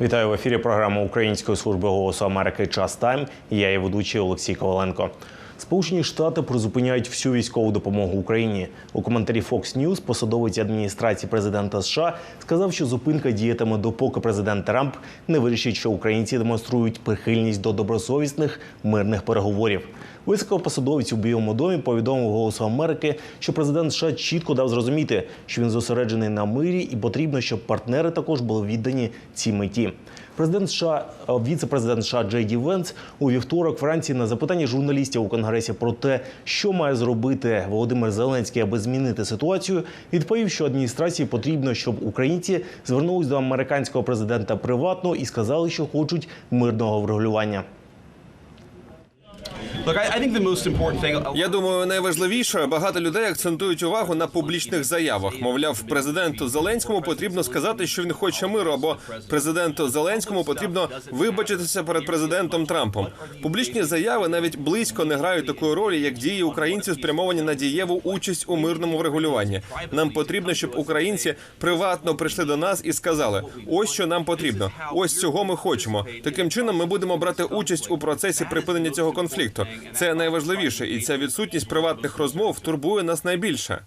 Вітаю в ефірі. Програма Української служби голосу Америки Час Тайм. Я її ведучий Олексій Коваленко. Сполучені Штати призупиняють всю військову допомогу Україні. У коментарі Fox News посадовець адміністрації президента США сказав, що зупинка діятиме допоки президент Трамп не вирішить, що українці демонструють прихильність до добросовісних мирних переговорів. Високопосадовець у Білому домі повідомив голосу Америки, що президент США чітко дав зрозуміти, що він зосереджений на мирі, і потрібно, щоб партнери також були віддані цій меті. Президент США, е, віце-президент США Джей Ді у вівторок Франції на запитання журналістів у конгресі про те, що має зробити Володимир Зеленський, аби змінити ситуацію, відповів, що адміністрації потрібно, щоб українці звернулись до американського президента приватно і сказали, що хочуть мирного врегулювання. Я думаю, найважливіше багато людей акцентують увагу на публічних заявах. Мовляв, президенту Зеленському потрібно сказати, що він хоче миру, або президенту Зеленському потрібно вибачитися перед президентом Трампом. Публічні заяви навіть близько не грають такої ролі, як дії українців спрямовані на дієву участь у мирному врегулюванні. Нам потрібно, щоб українці приватно прийшли до нас і сказали: ось що нам потрібно, ось цього ми хочемо. Таким чином, ми будемо брати участь у процесі припинення цього конфлікту. Це найважливіше, і ця відсутність приватних розмов турбує нас найбільше.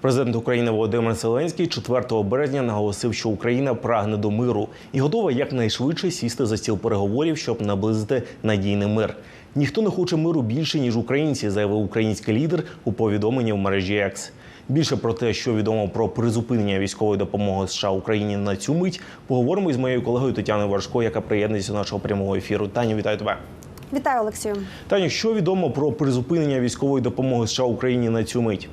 Президент України Володимир Зеленський 4 березня наголосив, що Україна прагне до миру і готова якнайшвидше сісти за стіл переговорів, щоб наблизити надійний мир. Ніхто не хоче миру більше ніж українці, заявив український лідер у повідомленні в мережі X. Більше про те, що відомо про призупинення військової допомоги США Україні на цю мить, поговоримо із моєю колегою Тетяною Варшко, яка приєднується до нашого прямого ефіру. Таню, вітаю тебе. Вітаю, Олексію. Таню, що відомо про призупинення військової допомоги США Україні на цю мить?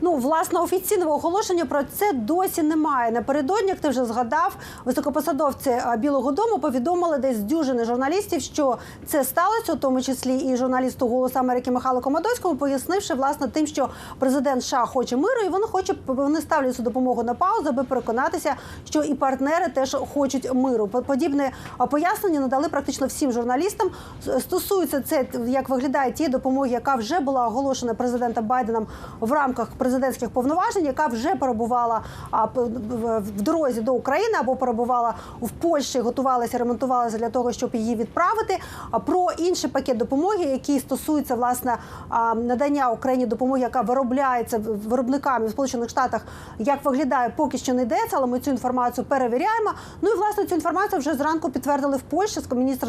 Ну, власне, офіційного оголошення про це досі немає. Напередодні, як ти вже згадав, високопосадовці Білого Дому повідомили десь дюжини журналістів, що це сталося, у тому числі і журналісту «Голосу Америки» Михайлу Комадоцькому, пояснивши власне тим, що президент США хоче миру, і вони хоче вони ставлять цю допомогу на паузу, аби переконатися, що і партнери теж хочуть миру. По- Подібне пояснення надали практично всім журналістам. Стосується це як виглядає тієї допомоги, яка вже була оголошена президентом Байденом в рамках президентських повноважень, яка вже перебувала в дорозі до України або перебувала в Польщі, готувалася, ремонтувалася для того, щоб її відправити. Про інший пакет допомоги, який стосується власне надання Україні допомоги, яка виробляється виробниками в Сполучених Штатах, як виглядає, поки що не йдеться, але ми цю інформацію перевіряємо. Ну і власне цю інформацію вже зранку підтвердили в Польщі. Міністр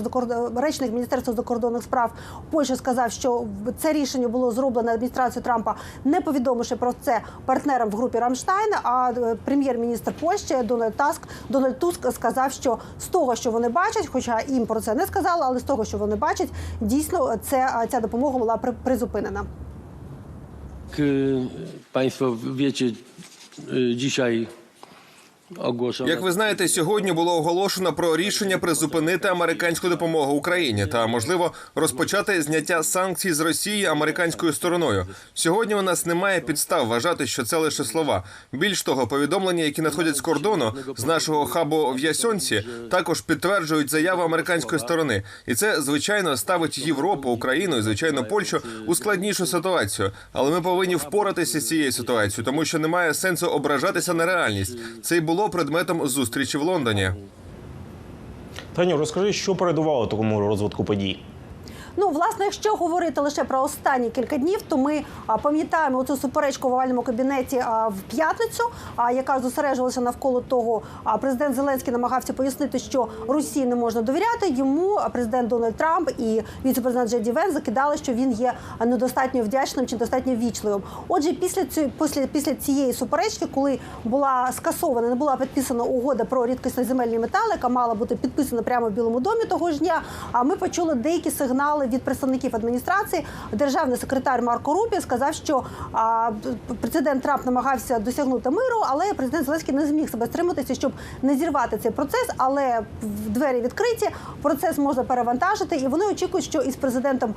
речник міністерства закордонних справ Польщі сказав, що це рішення було зроблено адміністрацією Трампа, не повідомивши про це партнерам в групі Рамштайн. А е, прем'єр-міністр Польщі Дональд Таск Дональд Туск сказав, що з того, що вони бачать, хоча їм про це не сказали, але з того, що вони бачать, дійсно це ця допомога була при- призупинена. Y, Państwo wiecie. Як ви знаєте, сьогодні було оголошено про рішення призупинити американську допомогу Україні та можливо розпочати зняття санкцій з Росії американською стороною. Сьогодні у нас немає підстав вважати, що це лише слова. Більш того, повідомлення, які надходять з кордону з нашого хабу в Ясьонці, також підтверджують заяву американської сторони, і це звичайно ставить Європу, Україну і звичайно Польщу у складнішу ситуацію. Але ми повинні впоратися з цією ситуацією, тому що немає сенсу ображатися на реальність. Це й було предметом зустрічі в Лондоні. Таню, розкажи, що передувало такому розвитку подій. Ну, власне, якщо говорити лише про останні кілька днів, то ми пам'ятаємо цю суперечку в овальному кабінеті в п'ятницю, а, яка зосереджувалася навколо того. А президент Зеленський намагався пояснити, що Росії не можна довіряти. Йому президент Дональд Трамп і віце-президент Джеді Венс закидали, що він є недостатньо вдячним чи достатньо вічливим. Отже, після цієї після, після цієї суперечки, коли була скасована, не була підписана угода про рідкісні земельні метали, яка мала бути підписана прямо в Білому домі того ж дня. А ми почули деякі сигнали від представників адміністрації. Державний секретар Марко Рубі сказав, що а, президент Трамп намагався досягнути миру, але президент Зеленський не зміг себе стриматися, щоб не зірвати цей процес. Але двері відкриті, процес можна перевантажити, і вони очікують, що із президентом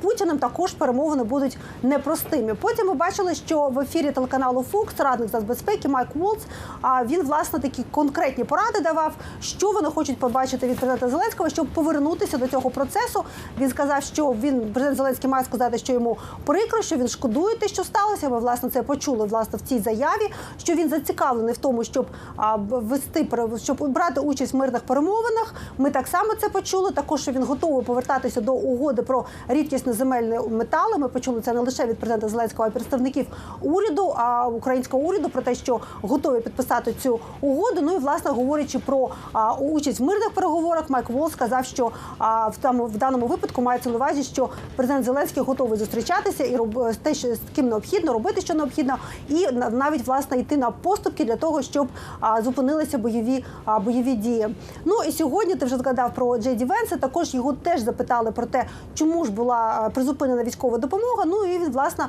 Путіним також перемовини будуть непростими. Потім ми бачили, що в ефірі телеканалу Фокс радник з безпеки Майк Волц, а він власне такі конкретні поради давав, що вони хочуть побачити від президента Зеленського, щоб повернутися до цього процесу. Він сказав, сказав, що він президент Зеленський має сказати, що йому прикро, що він шкодує те, що сталося. Ми власне це почули власне в цій заяві. Що він зацікавлений в тому, щоб а, вести щоб брати участь в мирних перемовинах. Ми так само це почули. Також що він готовий повертатися до угоди про рідкісні земельні метали. Ми почули це не лише від президента Зеленського, а й представників уряду, а українського уряду про те, що готові підписати цю угоду. Ну і власне говорячи про а, участь в мирних переговорах, Майк Волс сказав, що а, в тому в даному випадку мається на увазі, що президент Зеленський готовий зустрічатися і роб те, що з ким необхідно, робити, що необхідно, і на- навіть власне йти на поступки для того, щоб а, зупинилися бойові а, бойові дії. Ну і сьогодні ти вже згадав про Джей Ді Венса. Також його теж запитали про те, чому ж була призупинена військова допомога. Ну і він власне.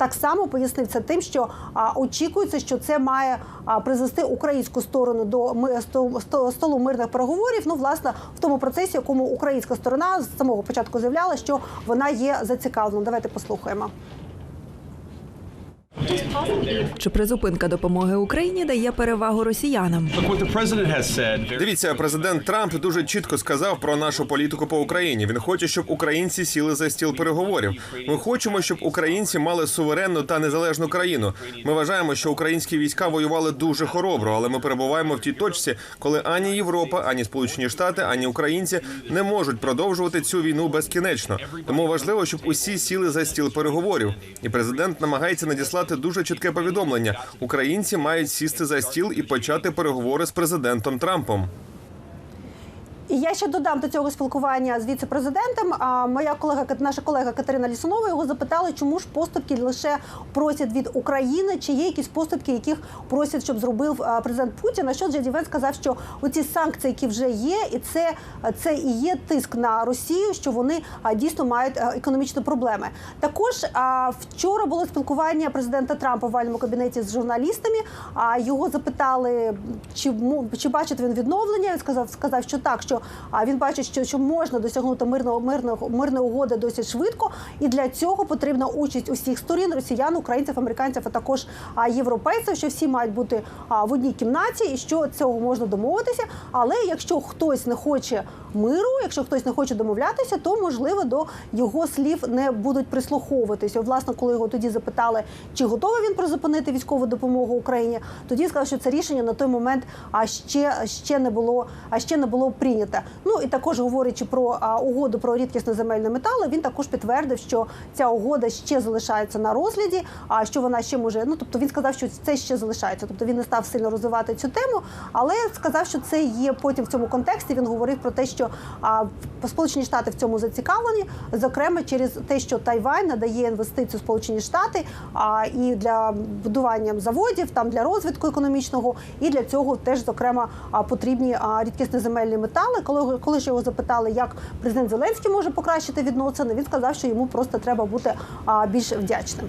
Так само пояснив це тим, що очікується, що це має призвести українську сторону до столу мирних переговорів. Ну, власне, в тому процесі, якому українська сторона з самого початку заявляла, що вона є зацікавлена. Давайте послухаємо. Чи призупинка допомоги Україні дає перевагу росіянам? Дивіться, президент Трамп дуже чітко сказав про нашу політику по Україні. Він хоче, щоб українці сіли за стіл переговорів. Ми хочемо, щоб українці мали суверенну та незалежну країну. Ми вважаємо, що українські війська воювали дуже хоробро, але ми перебуваємо в тій точці, коли ані Європа, ані Сполучені Штати, ані українці не можуть продовжувати цю війну безкінечно. Тому важливо, щоб усі сіли за стіл переговорів. І президент намагається надіслати дуже чітке повідомлення: українці мають сісти за стіл і почати переговори з президентом Трампом. І я ще додам до цього спілкування з віце-президентом. А моя колега, наша колега Катерина Лісунова його запитала, чому ж поступки лише просять від України, чи є якісь поступки, яких просять, щоб зробив президент Путін. На що Джеді Венс сказав, що оці санкції, які вже є, і це, це і є тиск на Росію, що вони дійсно мають економічні проблеми. Також вчора було спілкування президента Трампа в вальному кабінеті з журналістами. А його запитали, чи чи бачить він відновлення. Він сказав, сказав, що так, що а, він бачить, що, що можна досягнути мирного мирного мирної угоди досить швидко, і для цього потрібна участь усіх сторін росіян, українців, американців, а також європейців, що всі мають бути в одній кімнаті, і що цього можна домовитися. Але якщо хтось не хоче миру, якщо хтось не хоче домовлятися, то можливо до його слів не будуть прислуховуватися. Власне, коли його тоді запитали, чи готовий він призупинити військову допомогу Україні, тоді сказав, що це рішення на той момент а ще, ще не було, а ще не було прийнято. Ну і також говорячи про а, угоду про рідкісні земельні метали, він також підтвердив, що ця угода ще залишається на розгляді. А що вона ще може, ну тобто він сказав, що це ще залишається. Тобто він не став сильно розвивати цю тему, але сказав, що це є потім в цьому контексті. Він говорив про те, що а, Сполучені Штати в цьому зацікавлені, зокрема через те, що Тайвань надає інвестицію Сполучені Штати а, і для будування заводів, там для розвитку економічного, і для цього теж зокрема потрібні а, рідкісні метали. Коли коли ж його запитали, як президент Зеленський може покращити відносини, він сказав, що йому просто треба бути а, більш вдячним.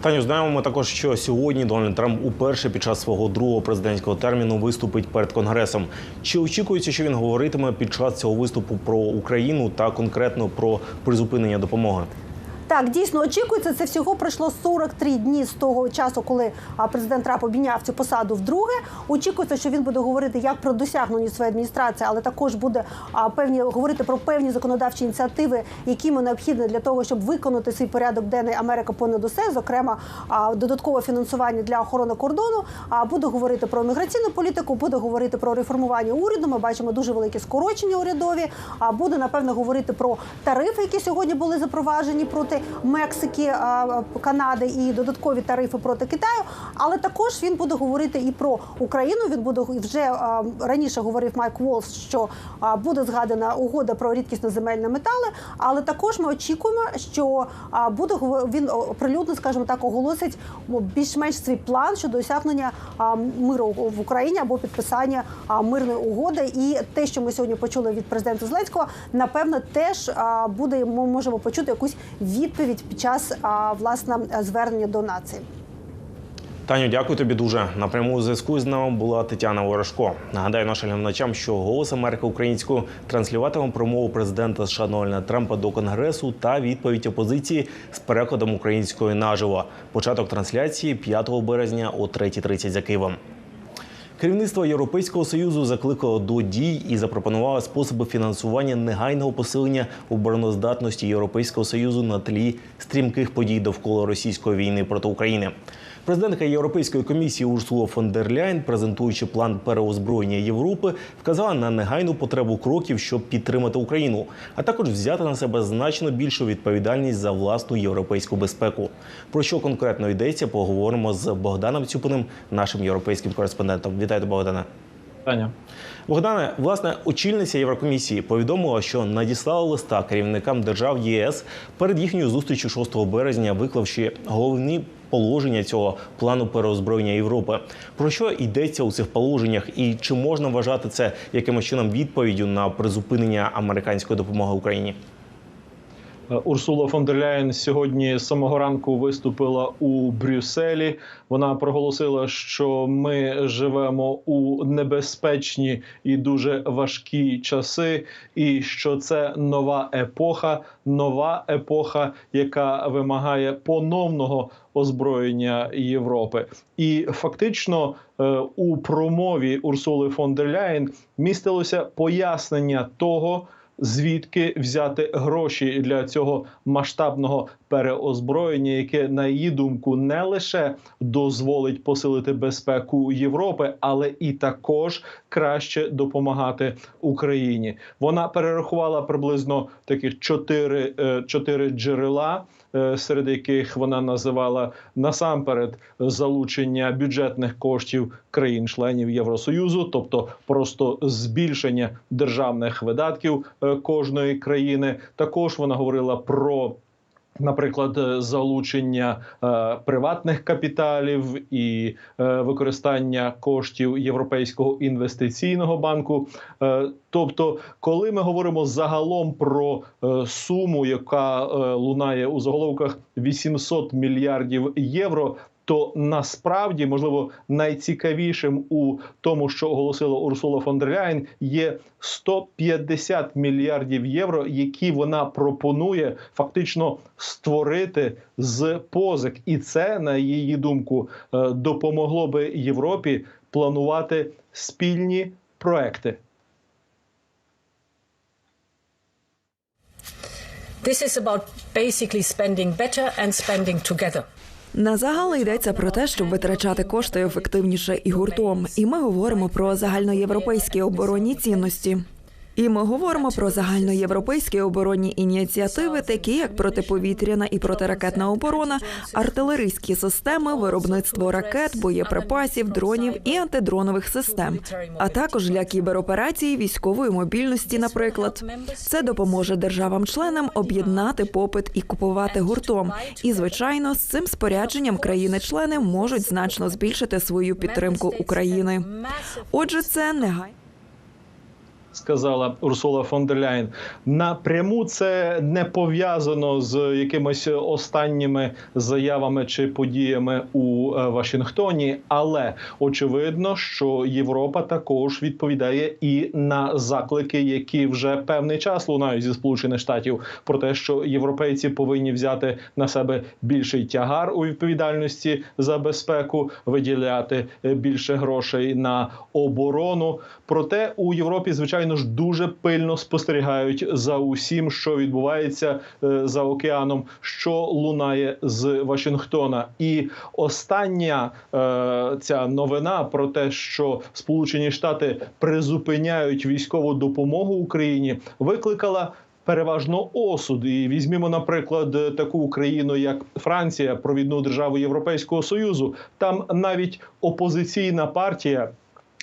Таню, знаємо ми також, що сьогодні Дональд Трамп уперше під час свого другого президентського терміну виступить перед конгресом. Чи очікується, що він говоритиме під час цього виступу про Україну та конкретно про призупинення допомоги? Так, дійсно очікується. Це всього пройшло 43 дні з того часу, коли президент Трамп обійняв цю посаду вдруге. Очікується, що він буде говорити як про досягнення своєї адміністрації, але також буде певні говорити про певні законодавчі ініціативи, які йому необхідні для того, щоб виконати свій порядок денний Америка понад усе, зокрема додаткове фінансування для охорони кордону. А буде говорити про міграційну політику, буде говорити про реформування уряду. Ми бачимо дуже великі скорочення урядові. А буде напевно говорити про тарифи, які сьогодні були запроваджені проти Мексики, Канади і додаткові тарифи проти Китаю. Але також він буде говорити і про Україну. Він буде вже раніше говорив Майк Волс, що буде згадана угода про рідкісні земельні метали. Але також ми очікуємо, що буде він оприлюдно, скажімо так, оголосить більш-менш свій план щодо досягнення миру в Україні або підписання мирної угоди. І те, що ми сьогодні почули від президента Зеленського, напевно, теж буде. Ми можемо почути якусь відповідь під час власне звернення до нації. Таню, дякую тобі дуже. Напряму зв'язку з нами була Тетяна Ворожко. Нагадаю нашим глядачам, що голос Америки українською транслюватиме промову президента США Дональда Трампа до конгресу та відповідь опозиції з перекладом українською наживо. Початок трансляції 5 березня о 3.30 за Києвом. Керівництво Європейського союзу закликало до дій і запропонувало способи фінансування негайного посилення обороноздатності Європейського союзу на тлі стрімких подій довкола російської війни проти України. Президентка Європейської комісії Урсула фон дер Ляйн, презентуючи план переозброєння Європи, вказала на негайну потребу кроків, щоб підтримати Україну, а також взяти на себе значно більшу відповідальність за власну європейську безпеку. Про що конкретно йдеться, поговоримо з Богданом Цюпиним, нашим європейським кореспондентом. Вітаю, Богдане. Таня. Богдане, власне, очільниця Єврокомісії повідомила, що надіслала листа керівникам держав ЄС перед їхньою зустрічю 6 березня, виклавши головні положення цього плану переозброєння Європи. Про що йдеться у цих положеннях, і чи можна вважати це якимось чином відповіддю на призупинення американської допомоги Україні? Урсула фон дер Ляєн сьогодні з самого ранку виступила у Брюсселі. Вона проголосила, що ми живемо у небезпечні і дуже важкі часи, і що це нова епоха, нова епоха, яка вимагає поновного озброєння Європи. І фактично е, у промові Урсули фон дер Ляєн містилося пояснення того звідки взяти гроші для цього масштабного переозброєння, яке на її думку не лише дозволить посилити безпеку Європи, але і також краще допомагати Україні. Вона перерахувала приблизно таких чотири, е, чотири джерела. Е, Серед яких вона називала насамперед залучення бюджетних коштів країн-членів Євросоюзу, тобто просто збільшення державних видатків е, кожної країни. Також вона говорила про. Наприклад, е, залучення е, приватних капіталів і е, використання коштів Європейського інвестиційного банку. Е, тобто, коли ми говоримо загалом про е, суму, яка е, лунає у заголовках 800 мільярдів євро. То насправді можливо найцікавішим у тому, що оголосила Урсула фон дер Ляєн, є 150 мільярдів євро, які вона пропонує фактично створити з позик, і це на її думку е, допомогло би Європі планувати спільні проекти. This is about basically spending better and spending together. На загал йдеться про те, щоб витрачати кошти ефективніше і гуртом. І ми говоримо про загальноєвропейські оборонні цінності. І ми говоримо про загальноєвропейські оборонні ініціативи, такі як протиповітряна і протиракетна оборона, артилерійські системи, виробництво ракет, боєприпасів, дронів і антидронових систем, а також для кібероперацій, військової мобільності. Наприклад, це допоможе державам-членам об'єднати попит і купувати гуртом. І звичайно, з цим спорядженням країни-члени можуть значно збільшити свою підтримку України. Отже, це негайно. Сказала Урсула фон дер Ляєн. Напряму це не пов'язано з якимись останніми заявами чи подіями у е, Вашингтоні, але очевидно, що Європа також відповідає і на заклики, які вже певний час лунають зі сполучених штатів, про те, що європейці повинні взяти на себе більший тягар у відповідальності за безпеку, виділяти е, більше грошей на оборону. Проте у Європі, звичайно ж, дуже пильно спостерігають за усім, що відбувається е, за океаном, що лунає з Вашингтона. І остання е, ця новина про те, що Сполучені Штати призупиняють військову допомогу Україні, викликала. Переважно осуд, і візьмімо, наприклад, таку Україну, як Франція, провідну державу Європейського союзу. Там навіть опозиційна партія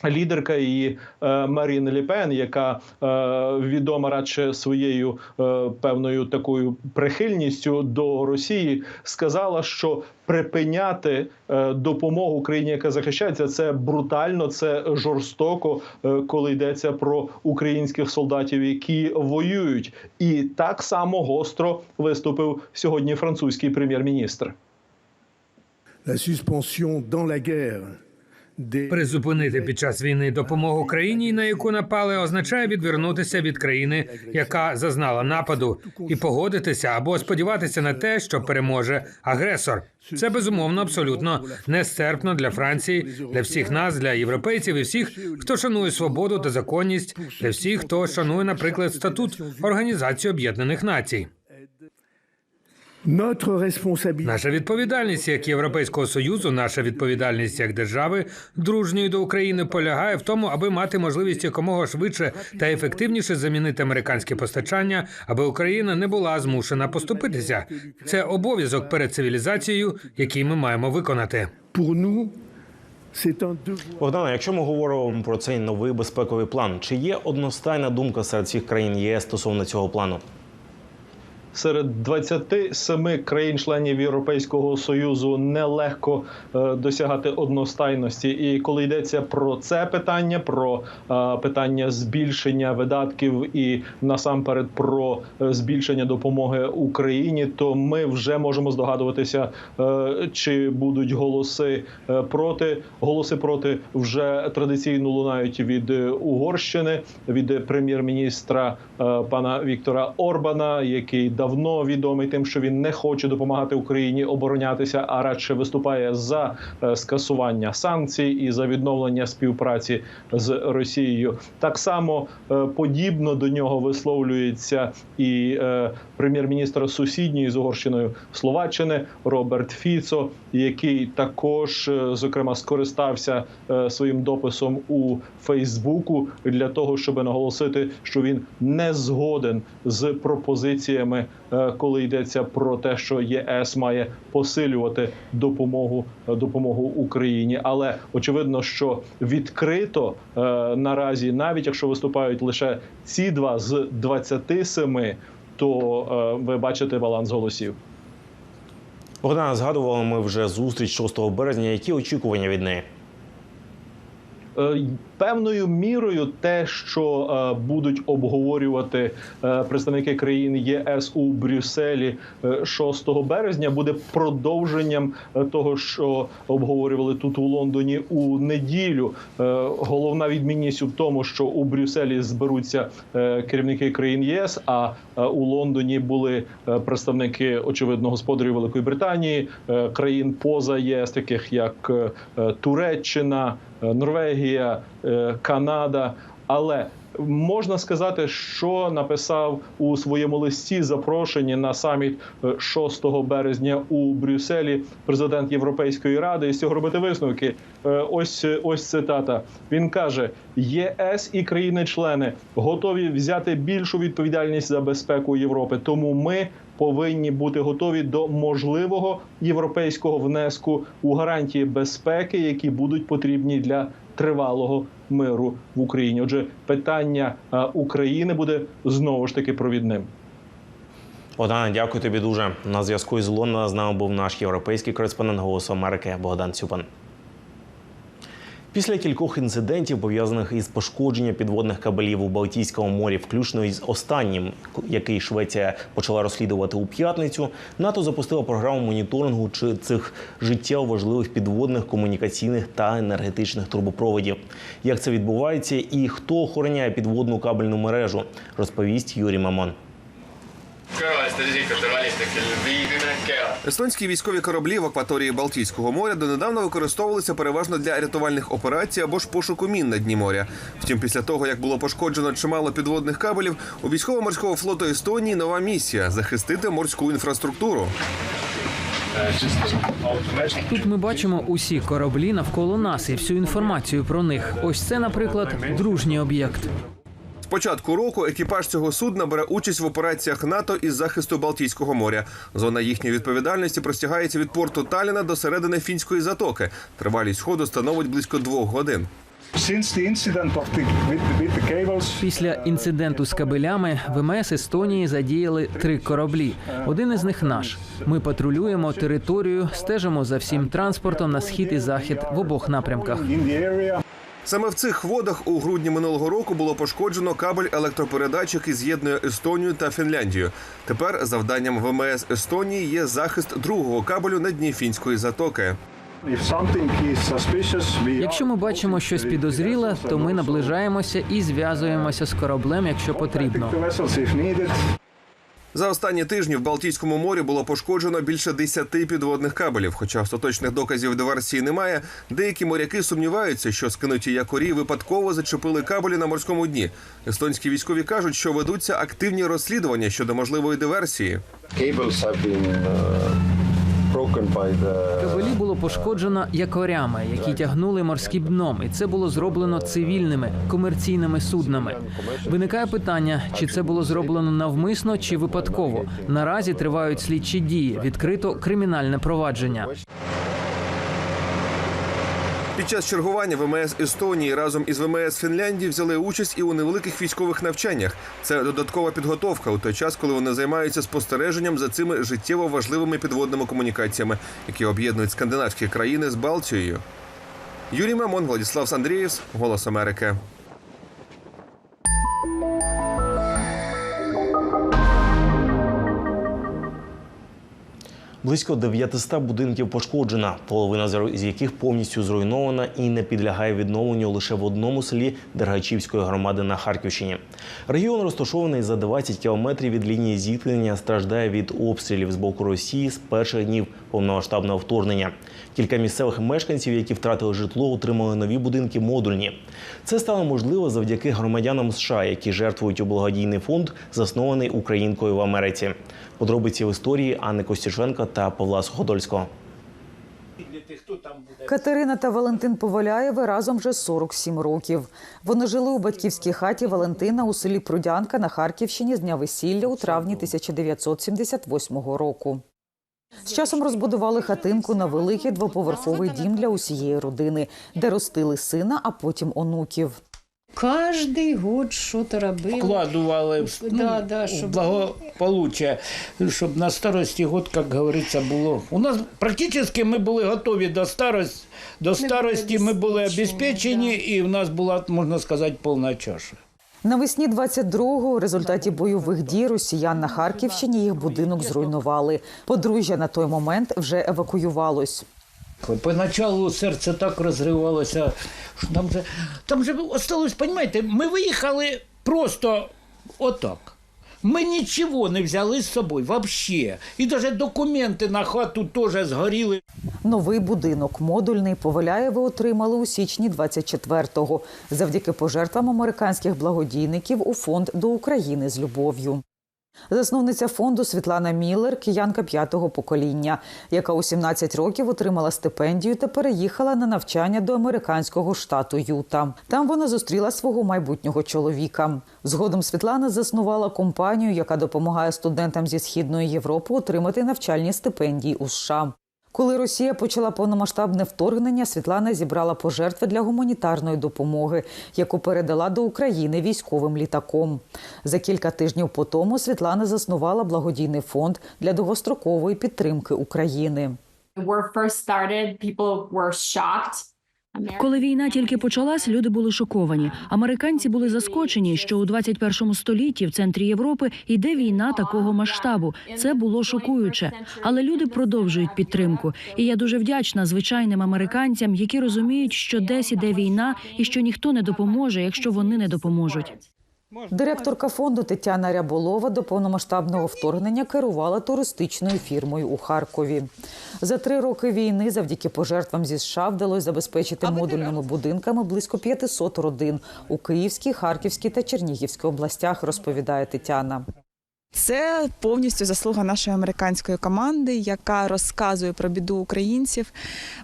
Лідерка її е, Марін Ліпен, яка е, відома радше своєю е, певною такою прихильністю до Росії, сказала, що припиняти допомогу Україні, яка захищається, це брутально, це жорстоко, коли йдеться про українських солдатів, які воюють, і так само гостро виступив сьогодні французький прем'єр-міністр. la suspension dans la guerre Призупинити під час війни допомогу країні, на яку напали, означає відвернутися від країни, яка зазнала нападу, і погодитися або сподіватися на те, що переможе агресор. Це безумовно абсолютно нестерпно для Франції, для всіх нас, для європейців і всіх, хто шанує свободу та законність, для всіх, хто шанує, наприклад, статут Організації Об'єднаних Націй. Наша відповідальність як Європейського союзу, наша відповідальність як держави дружньої до України полягає в тому, аби мати можливість якомога швидше та ефективніше замінити американське постачання, аби Україна не була змушена поступитися. Це обов'язок перед цивілізацією, який ми маємо виконати. Богдана, якщо ми говоримо про цей новий безпековий план, чи є одностайна думка серед всіх країн ЄС стосовно цього плану? Серед 27 країн-членів Європейського союзу нелегко е, досягати одностайності. І коли йдеться про це питання, про е, питання збільшення видатків і насамперед про е, збільшення допомоги Україні, то ми вже можемо здогадуватися, чи будуть голоси проти. Голоси проти вже традиційно лунають від Угорщини, від прем'єр-міністра пана Віктора Орбана, який давно відомий тим, що він не хоче допомагати Україні оборонятися, а радше виступає за е, скасування санкцій і за відновлення співпраці з Росією. Так само е, подібно до нього висловлюється і е, прем'єр-міністр сусідньої з Угорщиною Словаччини Роберт Фіцо, який також зокрема скористався своїм дописом у Фейсбуку для того, щоб наголосити, що він не згоден з пропозиціями, коли йдеться про те, що ЄС має посилювати допомогу допомогу Україні. Але очевидно, що відкрито е, наразі, навіть якщо виступають лише ці два з 27, то е, ви бачите баланс голосів. Богдана, згадували ми вже зустріч 6 березня. Які очікування від неї? Е, Певною мірою те, що е, будуть обговорювати е, представники країн ЄС у Брюсселі е, 6 березня, буде продовженням того, що обговорювали тут у Лондоні у неділю. Головна відмінність у тому, що у Брюсселі зберуться керівники країн ЄС, а у Лондоні були представники очевидно господарів Великої Британії, країн поза ЄС, таких як Туреччина. Норвегія, е, Канада. Але можна сказати, що написав у своєму листі запрошенні на саміт е, 6 березня у Брюсселі президент Європейської ради. І з цього робити висновки. Е, Ось ось цитата. Він каже: ЄС і країни-члени готові взяти більшу відповідальність за безпеку Європи. Тому ми повинні бути готові до можливого європейського внеску у гарантії безпеки, які будуть потрібні для тривалого миру в Україні. Отже, питання е, України буде знову ж таки провідним. Богдана, дякую тобі дуже. На зв'язку із Лондона з нами був наш європейський кореспондент Голосу Америки Богдан Цюпан. Після кількох інцидентів, пов'язаних із пошкодженням підводних кабелів у Балтійському морі, включно із останнім, який Швеція почала розслідувати у п'ятницю, НАТО запустила програму моніторингу цих життєво важливих підводних комунікаційних та енергетичних трубопроводів. Як це відбувається і хто охороняє підводну кабельну мережу, розповість Юрій Мамон. Естонські військові кораблі в акваторії Балтійського моря донедавна використовувалися переважно для рятувальних операцій або ж пошуку мін на дні моря. Втім, після того як було пошкоджено чимало підводних кабелів, у військово-морського флоту Естонії нова місія захистити морську інфраструктуру. Тут ми бачимо усі кораблі навколо нас і всю інформацію про них. Ось це, наприклад, дружній об'єкт. З початку року екіпаж цього судна бере участь в операціях НАТО із захисту Балтійського моря. Зона їхньої відповідальності простягається від порту Таліна до середини фінської затоки. Тривалість ходу становить близько двох годин. Після інциденту з кабелями ВМС Естонії задіяли три кораблі. Один із них наш. Ми патрулюємо територію, стежимо за всім транспортом на схід і захід в обох напрямках. Саме в цих водах у грудні минулого року було пошкоджено кабель електропередач, який з'єднує Естонію та Фінляндію. Тепер завданням ВМС Естонії є захист другого кабелю на дні фінської затоки. Якщо ми бачимо щось підозріле, то ми наближаємося і зв'язуємося з кораблем, якщо потрібно. За останні тижні в Балтійському морі було пошкоджено більше десяти підводних кабелів. Хоча остаточних доказів диверсії немає, деякі моряки сумніваються, що скинуті якорі випадково зачепили кабелі на морському дні. Естонські військові кажуть, що ведуться активні розслідування щодо можливої диверсії. Кабелі було пошкоджено якорями, які тягнули морським дном, і це було зроблено цивільними комерційними суднами. Виникає питання, чи це було зроблено навмисно чи випадково. Наразі тривають слідчі дії. Відкрито кримінальне провадження. Під час чергування ВМС Естонії разом із ВМС Фінляндії взяли участь і у невеликих військових навчаннях. Це додаткова підготовка у той час, коли вони займаються спостереженням за цими життєво важливими підводними комунікаціями, які об'єднують скандинавські країни з Балтією. Юрій Мамон, Владислав Сандрієвс, Голос Америки. Близько 900 будинків пошкоджена, половина з яких повністю зруйнована і не підлягає відновленню лише в одному селі Дергачівської громади на Харківщині. Регіон розташований за 20 кілометрів від лінії зіткнення, страждає від обстрілів з боку Росії з перших днів повномасштабного вторгнення. Кілька місцевих мешканців, які втратили житло, отримали нові будинки модульні. Це стало можливо завдяки громадянам США, які жертвують у благодійний фонд, заснований українкою в Америці. Подробиці в історії Анни Костюченка та Павла Суходольського. Катерина та Валентин Поваляєви разом вже 47 років. Вони жили у батьківській хаті Валентина у селі Прудянка на Харківщині з дня весілля у травні 1978 року. З часом розбудували хатинку на великий двоповерховий дім для усієї родини, де ростили сина, а потім онуків. Кожний год щось робили. вкладували в ну, Да, да, щоб- благополуччя, щоб на старості год, як говориться, було. У нас практично ми були готові до старості, до старості ми були обезпечені, і в нас була, можна сказати, повна чаша. Навесні 22-го у результаті бойових дій росіян на Харківщині їх будинок зруйнували. Подружжя на той момент вже евакуювалось. Поначалу серце так розривалося, що там же, там же осталось, розумієте, ми виїхали просто отак. Ми нічого не взяли з собою вообще. І даже документи на хату теж згоріли. Новий будинок модульний Поваляєви отримали у січні 24-го завдяки пожертвам американських благодійників у фонд до України з любов'ю. Засновниця фонду Світлана Міллер, киянка п'ятого покоління, яка у 17 років отримала стипендію та переїхала на навчання до американського штату Юта. Там вона зустріла свого майбутнього чоловіка. Згодом Світлана заснувала компанію, яка допомагає студентам зі східної Європи отримати навчальні стипендії у США. Коли Росія почала повномасштабне вторгнення, Світлана зібрала пожертви для гуманітарної допомоги, яку передала до України військовим літаком. За кілька тижнів по тому Світлана заснувала благодійний фонд для довгострокової підтримки України. Коли війна тільки почалась, люди були шоковані. Американці були заскочені, що у 21 столітті в центрі Європи йде війна такого масштабу. Це було шокуюче. Але люди продовжують підтримку. І я дуже вдячна звичайним американцям, які розуміють, що десь іде війна, і що ніхто не допоможе, якщо вони не допоможуть. Директорка фонду Тетяна Ряболова до повномасштабного вторгнення керувала туристичною фірмою у Харкові. За три роки війни, завдяки пожертвам зі США, вдалося забезпечити модульними будинками близько 500 родин у Київській, Харківській та Чернігівській областях, розповідає Тетяна. Це повністю заслуга нашої американської команди, яка розказує про біду українців,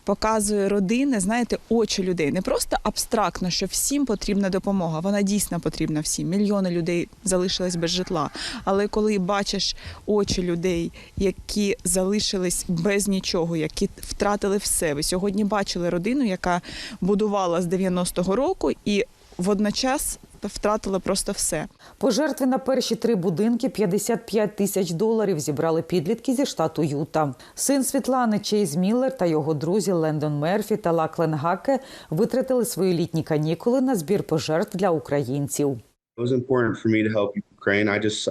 показує родини, знаєте, очі людей. Не просто абстрактно, що всім потрібна допомога. Вона дійсно потрібна всім. Мільйони людей залишились без житла. Але коли бачиш очі людей, які залишились без нічого, які втратили все. Ви сьогодні бачили родину, яка будувала з 90-го року і водночас втратила просто все. Пожертви на перші три будинки 55 тисяч доларів зібрали підлітки зі штату Юта. Син Світлани Чейз Міллер та його друзі Лендон Мерфі та Лаклен Гаке витратили свої літні канікули на збір пожертв для українців. It was important for me to help Ukraine. I just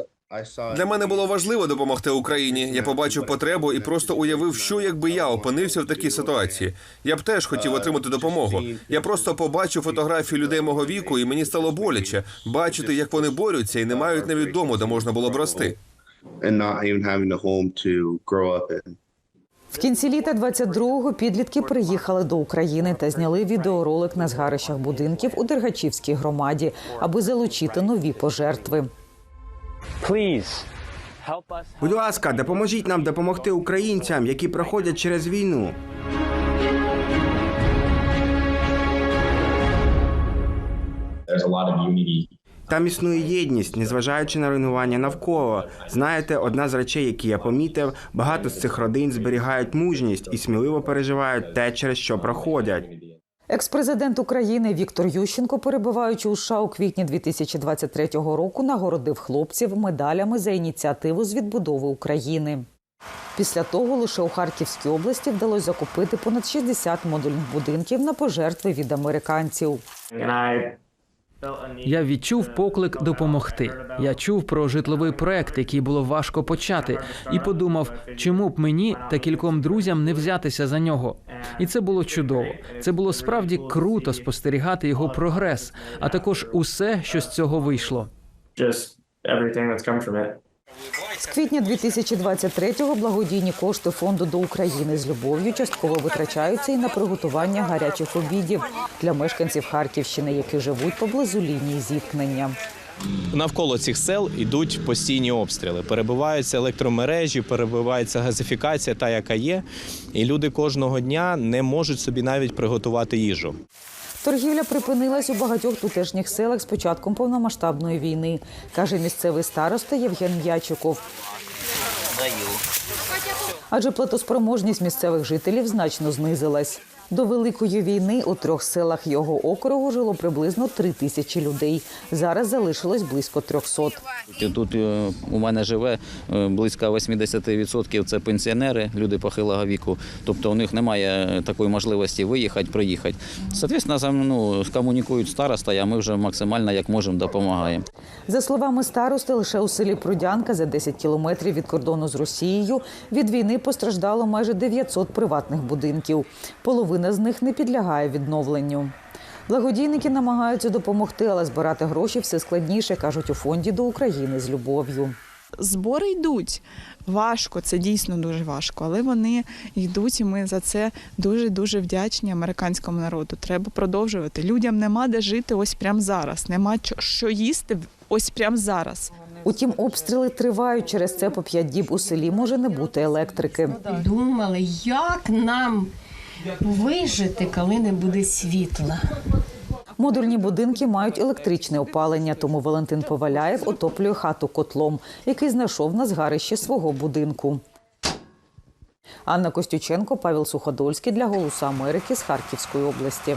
Для мене було важливо допомогти Україні. Я побачив потребу і просто уявив, що якби я опинився в такій ситуації. Я б теж хотів отримати допомогу. Я просто побачив фотографії людей мого віку, і мені стало боляче бачити, як вони борються і не мають навіть дому, де можна було б рости. В кінці літа 22-го підлітки приїхали до України та зняли відеоролик на згарищах будинків у Дергачівській громаді, аби залучити нові пожертви. Будь ласка, допоможіть нам допомогти українцям, які проходять через війну. Там існує єдність, незважаючи на руйнування навколо. Знаєте, одна з речей, які я помітив, багато з цих родин зберігають мужність і сміливо переживають те, через що проходять. Екс-президент України Віктор Ющенко, перебуваючи у США у квітні 2023 року, нагородив хлопців медалями за ініціативу з відбудови України. Після того лише у Харківській області вдалося закупити понад 60 модульних будинків на пожертви від американців. Я відчув поклик допомогти. Я чув про житловий проект, який було важко почати, і подумав, чому б мені та кільком друзям не взятися за нього. І це було чудово. Це було справді круто спостерігати його прогрес, а також усе, що з цього вийшло. З квітня 2023-го благодійні кошти фонду до України з любов'ю частково витрачаються і на приготування гарячих обідів для мешканців Харківщини, які живуть поблизу лінії зіткнення. Навколо цих сел йдуть постійні обстріли. Перебиваються електромережі, перебивається газифікація, та яка є, і люди кожного дня не можуть собі навіть приготувати їжу. Торгівля припинилась у багатьох тутешніх селах з початком повномасштабної війни, каже місцевий староста Євген М'ячуков. Адже платоспроможність місцевих жителів значно знизилась. До великої війни у трьох селах його округу жило приблизно три тисячі людей. Зараз залишилось близько 300. Тут е, у мене живе е, близько 80% це пенсіонери, люди похилого віку. Тобто у них немає такої можливості виїхати, приїхати. Соответственно, ну, комунікують староста, а ми вже максимально як можемо допомагаємо. За словами старости, лише у селі Прудянка за 10 кілометрів від кордону з Росією від війни постраждало майже 900 приватних будинків. Половина з них не підлягає відновленню. Благодійники намагаються допомогти, але збирати гроші все складніше, кажуть у фонді до України з любов'ю. Збори йдуть. Важко, це дійсно дуже важко, але вони йдуть, і ми за це дуже дуже вдячні американському народу. Треба продовжувати. Людям нема де жити ось прямо зараз. Нема що їсти ось прямо зараз. Утім, обстріли тривають. Через це по п'ять діб у селі може не бути електрики. Думали, як нам вижити, коли не буде світла. Модульні будинки мають електричне опалення, тому Валентин Поваляєв отоплює хату котлом, який знайшов на згарищі свого будинку. Анна Костюченко, Павел Суходольський для Голосу Америки з Харківської області.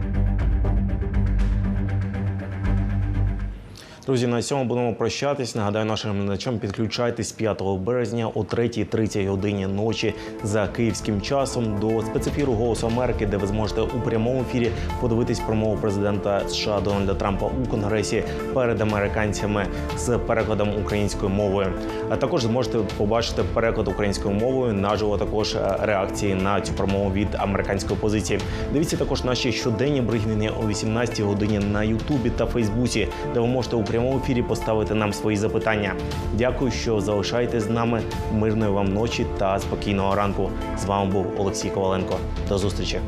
Друзі, на цьому будемо прощатись. Нагадаю нашим глядачам, підключайтесь 5 березня о 3.30 годині ночі за київським часом до спецефіру Голосу Америки, де ви зможете у прямому ефірі подивитись промову президента США Дональда Трампа у конгресі перед американцями з перекладом українською мовою. А також зможете побачити переклад українською мовою наживо також е, реакції на цю промову від американської позиції. Дивіться також наші щоденні брифінги о 18 годині на Ютубі та Фейсбуці, де ви можете у прямому ефірі поставити нам свої запитання. Дякую, що залишаєтесь з нами. Мирної вам ночі та спокійного ранку. З вами був Олексій Коваленко. До зустрічі.